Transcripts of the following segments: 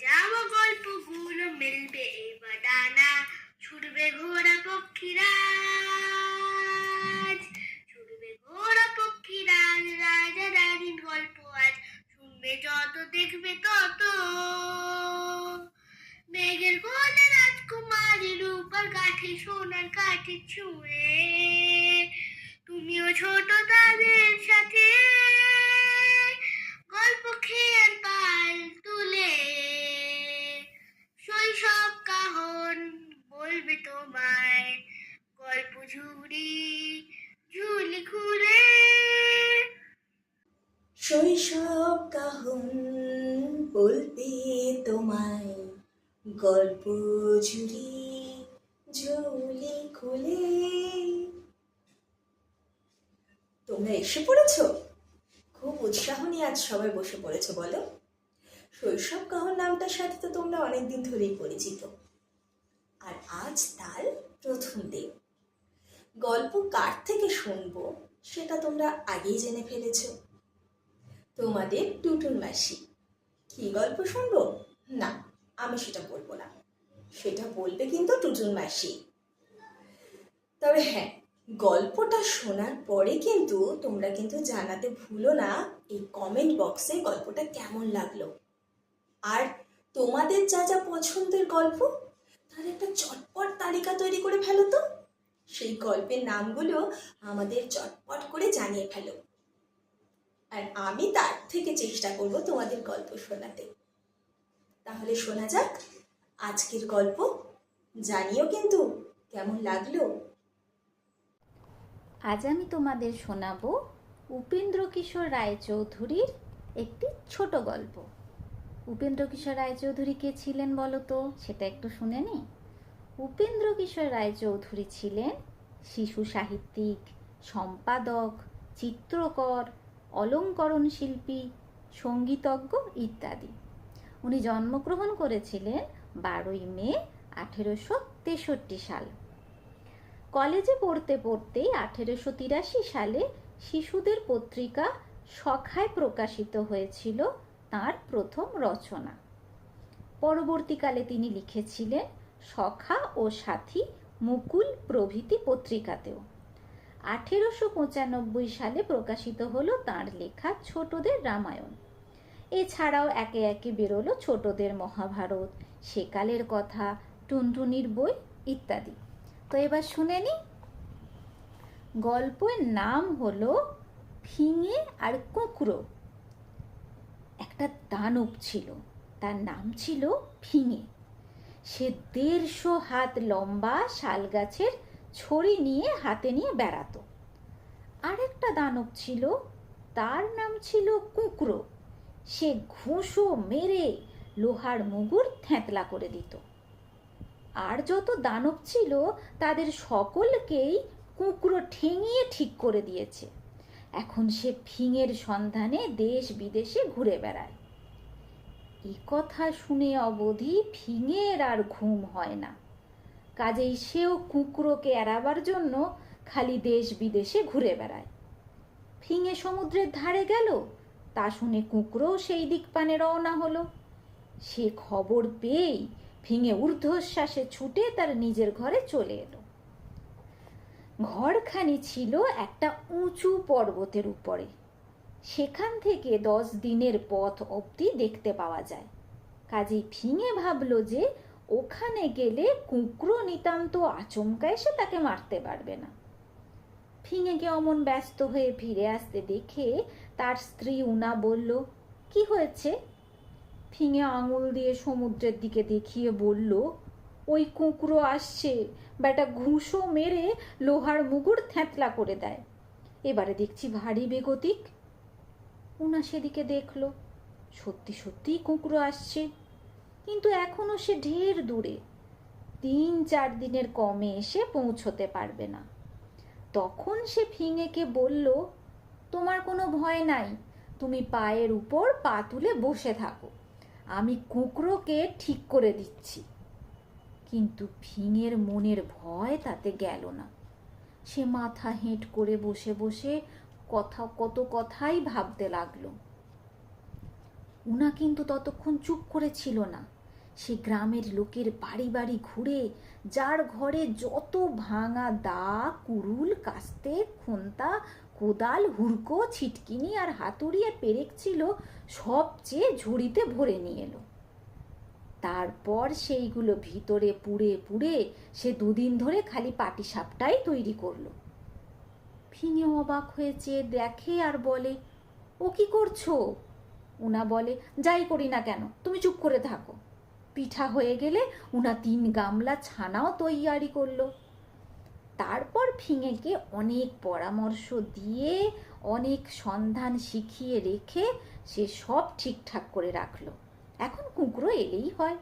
যাওয়া গল্পগুলো মেলবে এবার ডানা ছুটবে ঘোড়া পক্ষীরাজ। ছুটবে ঘোড়া পক্ষীরাজ, রাজা রানীর গল্প আজ। শুনবে যত, দেখবে তত। মেঘের কোলে রাজকুমারী রূপার কাঠে সোনার কাঠে ছুঁয়ে। তুমিও ছোট গল্প ঝুড়ি ঝুলি খুলে। তোমরা এসে পড়েছো? খুব উৎসাহ নিয়ে আজ সবাই বসে পড়েছো, বলো। শৈশব কাহন নামটার সাথে তো তোমরা অনেকদিন ধরেই পরিচিত। আর আজ তার প্রথম দিন। গল্প কার থেকে শুনব সেটা তোমরা আগেই জেনে ফেলেছ। তোমাদের টুটুন মাসি। কি গল্প শুনব? না আমি সেটা বলব না। সেটা বলবে কিন্তু টুটুন মাসি। তবে হ্যাঁ গল্পটা শোনার পরে কিন্তু তোমরা কিন্তু জানাতে ভুলো না এই কমেন্ট বক্সে গল্পটা কেমন লাগল। আর তোমাদের যা যা পছন্দের গল্প, তার একটা চটপট তালিকা তৈরি করে ফেলো তো। সেই গল্পের নামগুলো আমাদের চটপট করে জানিয়ে ফেলো। আর আমি তার থেকে চেষ্টা করব তোমাদের গল্প শোনাতে। তাহলে শোনা যাক আজকের গল্প। জানিও কিন্তু, কেমন লাগল? আজ আমি তোমাদের শোনাবো উপেন্দ্র কিশোর রায়চৌধুরীর একটি ছোট গল্প। উপেন্দ্র কিশোর রায়চৌধুরী কে ছিলেন বলো তো? সেটা একটু শুনে নি। উপেন্দ্র কিশোর রায়চৌধুরী ছিলেন শিশু সাহিত্যিক, সম্পাদক, চিত্রকর অলঙ্করণ শিল্পী সঙ্গীতজ্ঞ ইত্যাদি। উনি জন্মগ্রহণ করেছিলেন বারোই মে আঠেরোশো তেষট্টি সাল। কলেজে পড়তে পড়তেই আঠেরোশো তিরাশি সালে শিশুদের পত্রিকা সখায় প্রকাশিত হয়েছিল তার প্রথম রচনা। পরবর্তীকালে তিনি লিখেছিলেন সখা ও সাথী মুকুল প্রভৃতি পত্রিকাতেও। আঠেরোশো পঁচানব্বই সালে প্রকাশিত হলো তার লেখা ছোটদের রামায়ণ। এছাড়াও একে একে বেরোলো ছোটদের মহাভারত, সেকালের কথা, টুনটুনির বই ইত্যাদি। তো এবার শুনে নি, গল্পের নাম হলো ফিঙে আর কুঁকড়ো। একটা দানব ছিল, তার নাম ছিল ফিঙে সে দেড়শো হাত লম্বা শাল গাছের ছড়ি নিয়ে হাতে নিয়ে বেড়াতো। আরেকটা দানব ছিল, তার নাম ছিল কুঁকড়ো। সে ঘুষো মেরে লোহার মুগুর থ্যাতলা করে দিত। আর যত দানব ছিল, তাদের সকলকেই কুঁকড়ো ঠেঙিয়ে ঠিক করে দিয়েছে। এখন সে ফিঙের সন্ধানে দেশ বিদেশে ঘুরে বেড়ায়। এ কথা শুনে অবধি ফিঙের আর ঘুম হয় না। কাজেই সেও কুঁকড়োকে এড়াবার জন্য খালি দেশ বিদেশে ঘুরে বেড়ায়। ফিঙে সমুদ্রের ধারে গেল তা শুনে কুঁকড়োও সেই দিক পানে রওনা হলো। সে খবর পেয়েই ভেঙে ঊর্ধ্বশ্বাসে ছুটে তার নিজের ঘরে চলে এলো। ঘরখানি ছিল একটা উঁচু পর্বতের উপরে। সেখান থেকে দশ দিনের পথ অবধি দেখতে পাওয়া যায়। কাজেই ফিঙে ভাবলো যে ওখানে গেলে কুঁকড়ো নিতান্ত আচমকা এসে তাকে মারতে পারবে না। ফিঙেকে অমন ব্যস্ত হয়ে ফিরে আসতে দেখে তার স্ত্রী উনা বলল, কি হয়েছে? ফিঙে আঙুল দিয়ে সমুদ্রের দিকে দেখিয়ে বলল, ওই কুঁকড়ো আসছে বেটা ঘুষো মেরে লোহার মুগুর থ্যাতলা করে দেয়। এবারে দেখছি ভারী বেগতিক। উনা সেদিকে দেখল, সত্যি, সত্যিই কুঁকড়ো আসছে, কিন্তু এখনও সে ঢের দূরে। তিন চার দিনের কমে এসে পৌঁছতে পারবে না। তখন সে ফিঙেকে বলল, তোমার কোনো ভয় নাই, তুমি পায়ের উপর পা তুলে বসে থাকো। আমি কুঁকড়োকে ঠিক করে দিচ্ছি। কিন্তু ফিঙের মনের ভয় তাতে গেল না। সে মাথা হেঁট করে বসে বসে কথা কত কথাই ভাবতে লাগল। উনা কিন্তু ততক্ষণ চুপ করে ছিল না। সে গ্রামের লোকের বাড়ি বাড়ি ঘুরে, যার ঘরে যত ভাঙা দা, কুরুল, কাস্তে, খুন্তা, কোদাল, হুড়কো, ছিটকিনি আর হাতুড়ি আর পেরেক ছিল সবচেয়ে ঝুড়িতে ভরে নিয়ে এলো। তারপর সেইগুলো ভিতরে পুড়ে পুড়ে সে দুদিন ধরে খালি পাটিসাপটাই তৈরি করল। ফিঙে অবাক হয়েছে দেখে আর বলে, ও কি করছ? উনা বলে, যাই করি না কেন, তুমি চুপ করে থাকো। পিঠা হয়ে গেলে উনা তিন গামলা ছানাও তৈয়ারি করল। তারপর ফিঙেকে অনেক পরামর্শ দিয়ে, অনেক সন্ধান শিখিয়ে রেখে সে সব ঠিকঠাক করে রাখল। এখন কুঁকড়ো এলেই হয়।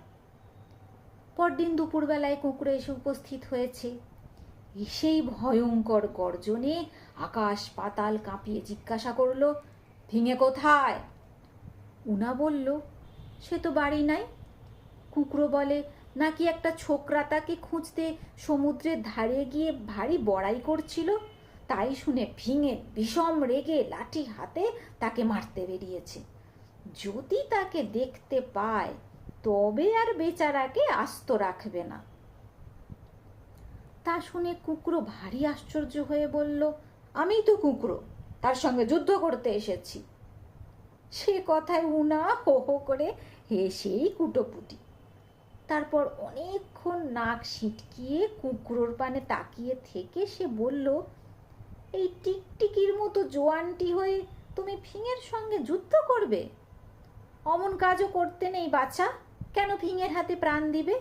পরদিন দুপুরবেলায় কুঁকড়ো এসে উপস্থিত হয়েছে। এসেই ভয়ঙ্কর গর্জনে আকাশ পাতাল কাঁপিয়ে জিজ্ঞাসা করল ভেঙে কোথায়? উনা বলল, সে তো বাড়ি নাই। কুকরো বলে, নাকি একটা ছোকরা তাকে খুঁজতে সমুদ্রের ধারে গিয়ে ভারী বড়াই করছিল? তাই শুনে ভিঙে, বিষম রেগে লাঠি হাতে তাকে মারতে বেরিয়েছে। যদি তাকে দেখতে পায়, তবে আর বেচারাকে আস্ত রাখবে না। তা শুনে কুকরো ভারী আশ্চর্য হয়ে বলল, আমি তো কুকরো তার সঙ্গে যুদ্ধ করতে এসেছি। সে কথায় উনা হো হো করে হেসেই কুটোপুটি তারপর অনেকক্ষণ নাক সিটকিয়ে কুকুরোর পানে তাকিয়ে থেকে সে বলল, এই টিকটিকির মতো জোয়ানটি হয়ে তুমি ফিঙের সঙ্গে যুদ্ধ করবে? অমন কাজও করতে নেই বাচ্চা কেন ফিঙের হাতে প্রাণ দিবে?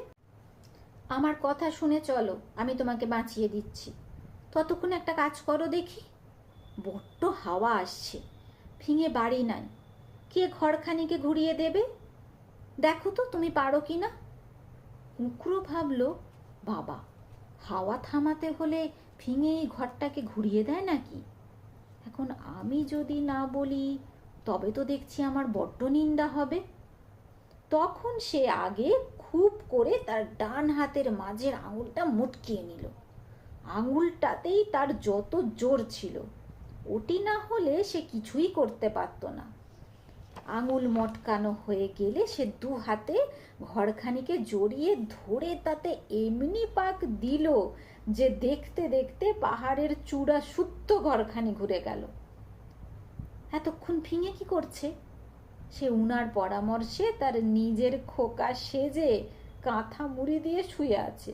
আমার কথা শুনে চলো, আমি তোমাকে বাঁচিয়ে দিচ্ছি। ততক্ষণ একটা কাজ করো দেখি। বড্ড হাওয়া আসছে। ফিঙে বাড়ি নাই। কে ঘরখানিকে ঘুরিয়ে দেবে? দেখো তো, তুমি পারো কি না কুকুরও ভাবল, বাবা, হাওয়া থামাতে হলে ফিঙে এই ঘরটাকে ঘুরিয়ে দেয় নাকি? এখন আমি যদি না বলি, তবে তো দেখছি আমার বড্ড নিন্দা হবে। তখন সে আগে খুব করে তার ডান হাতের মাঝের আঙুলটা মুটকিয়ে নিল। আঙুলটাতেই তার যত জোর ছিল, ওটি না হলে সে কিছুই করতে পারত না। আঙুল মটকানো হয়ে গেলে সে দু হাতে ঘরখানিকে জড়িয়ে ধরে তাতে এমনি পাক দিল যে দেখতে দেখতে পাহাড়ের চূড়া সুত্ত ঘরখানি ঘুরে গেল। এতক্ষণ ফিঙে কি করছে? সে উনার পরামর্শে তার নিজের খোকা সেজে কাঁথা মুড়ি দিয়ে শুয়ে আছে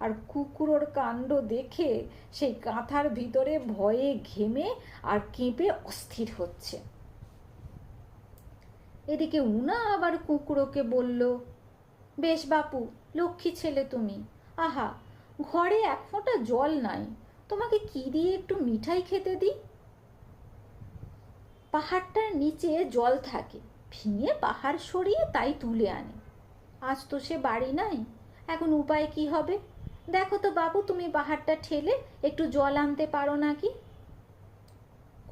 আর কুকুরোর কাণ্ড দেখে সেই কাঁথার ভিতরে ভয়ে ঘেমে আর কেঁপে অস্থির হচ্ছে। এদিকে উনা আবার কুকুরোকে বলল, বেশ বাপু, লক্ষ্মী ছেলে তুমি। আহা, ঘরে এক ফোঁটা জল নাই। তোমাকে কি দিয়ে একটু মিঠাই খেতে দিই? পাহাড়টার নিচে জল থাকে। ভেঙে পাহাড় সরিয়ে তাই তুলে আনে। আজ তো সে বাড়ি নাই, এখন উপায় কি হবে? দেখো তো বাবু তুমি পাহাড়টা ঠেলে একটু জল আনতে পারো নাকি?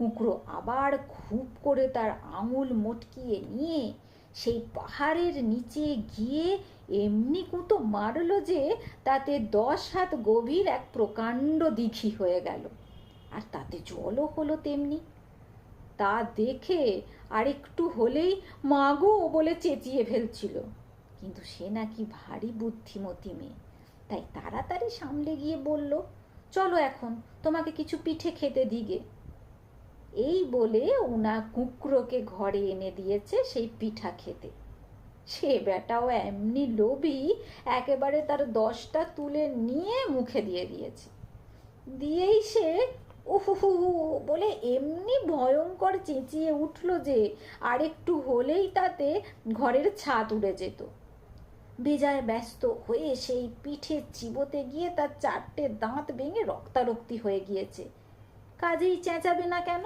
কুঁকড়ো আবার খুব করে তার আঙুল মটকিয়ে নিয়ে সেই পাহাড়ের নিচে গিয়ে এমনি কুতো মারলো যে তাতে দশ হাত গভীর এক প্রকাণ্ড দিঘি হয়ে গেল। আর তাতে জলও হলো তেমনি। তা দেখে আরেকটু হলেই মাগো বলে চেঁচিয়ে ফেলছিল। কিন্তু সে নাকি ভারী বুদ্ধিমতী মেয়ে। তাই তাড়াতাড়ি সামলে গিয়ে বলল, চলো এখন, তোমাকে কিছু পিঠে খেতে দিগে। এই বলে উনা কুকরোকে ঘরে এনে দিয়েছে সেই পিঠা খেতে। সে বেটাও এমনি লোভী একেবারে তার দশটা তুলে নিয়ে মুখে দিয়ে দিয়েছে। দিয়েই সে উহু বলে এমনি ভয়ঙ্কর চেঁচিয়ে উঠল যে আরেকটু হলেই তাতে ঘরের ছাদ উড়ে যেত। বেজায় ব্যস্ত হয়ে সেই পিঠে চিবোতে গিয়ে তার চারটে দাঁত ভেঙে রক্তারক্তি হয়ে গিয়েছে। কাজেই চেঁচাবে না কেন?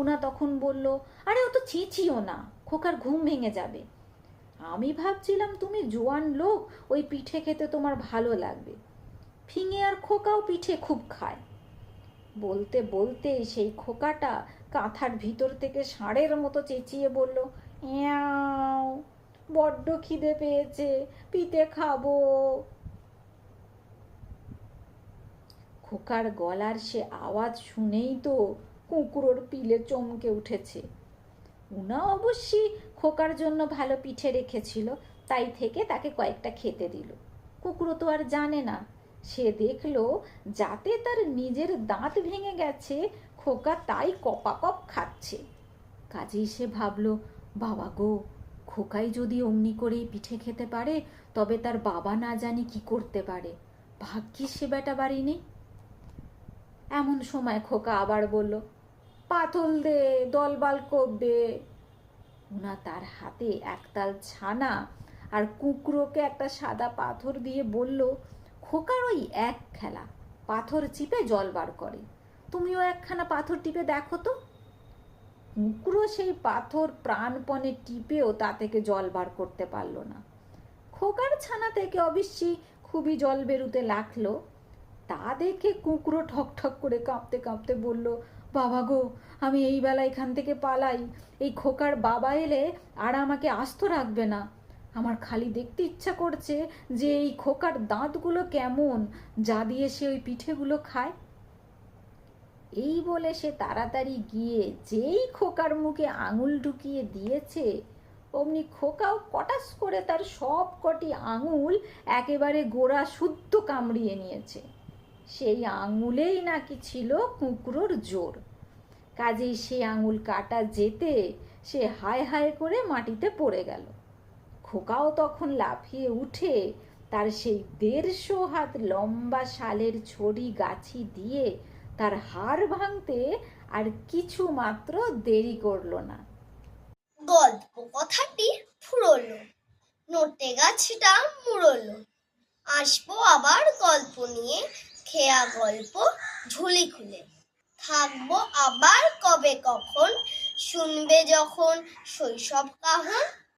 উনা তখন বলল, আরে ও তো চেঁচিও না, খোকার ঘুম ভেঙে যাবে। আমি ভাবছিলাম তুমি জোয়ান লোক, ওই পিঠে খেতে তোমার ভালো লাগবে। ফিঙে আর খোকাও পিঠে খুব খায়। বলতে বলতে সেই খোকাটা কাঁথার ভিতর থেকে ষাঁড়ের মতো চেঁচিয়ে বলল বড্ড খিদে পেয়েছে, পিঠে খাব। খোকার গলার সে আওয়াজ শুনেই তো কুকুরোর পিলে চমকে উঠেছে। উনা অবশ্যই খোকার জন্য ভালো পিঠে রেখেছিল, তাই থেকে তাকে কয়েকটা খেতে দিল। কুকুরও তো আর জানে না। সে দেখল, যাতে তার নিজের দাঁত ভেঙে গেছে, খোকা তাই কপাকপ খাচ্ছে। কাজেই সে ভাবলো, বাবা গো, খোকাই যদি অমনি করেই পিঠে খেতে পারে, তবে তার বাবা না জানি কি করতে পারে। ভাগ্যিস সে বেটা বাড়ি নেই এমন সময় খোকা আবার বলল পাথল দে দলবাল করবে ওনা তার হাতে একতাল ছানা আর কুকরোকে একটা সাদা পাথর দিয়ে বলল, খোকার ওই এক খেলা, পাথর চিপে জল বার করে। তুমিও একখানা পাথর টিপে দেখো তো। কুকরো সেই পাথর প্রাণপণে টিপেও তা থেকে জল বার করতে পারল না। খোকার ছানা থেকে অবশ্যই খুবই জল বেরুতে লাগল। তা দেখে কুকরো ঠক ঠক করে কাঁপতে কাঁপতে বলল, বাবা গো, আমি এই বেলা এখান থেকে পালাই। এই খোকার বাবা এলে আর আমাকে আস্ত রাখবে না। আমার খালি দেখতে ইচ্ছা করছে যে এই খোকার দাঁতগুলো কেমন, যা দিয়ে সে ওই পিঠেগুলো খায়। এই বলে সে তাড়াতাড়ি গিয়ে যেই খোকার মুখে আঙুল ঢুকিয়ে দিয়েছে, অমনি খোকাও কটাস করে তার সব কটি আঙুল একেবারে গোড়া শুদ্ধ কামড়িয়ে নিয়েছে। সেই আঙুলেই নাকি ছিল কুকুরোর জোর। কাজেই সে আঙুল কাটা যেতে সে হায় হায় করে মাটিতে পড়ে গেল। খোকাও তখন লাফিয়ে উঠে তার সেই দেড়শো হাত লম্বা শালের ছড়ি গাছি দিয়ে তার হাড় ভাঙতে আর কিছু মাত্র দেরি করল না। গল্প কথাটি ফুরলো নোটে গাছটা মুড়লো। আসব আবার গল্প নিয়ে খেয়া গল্প ঝুলি খুলে। থাকব আবার কবে কখন? শুনবে যখন শৈশব কাহন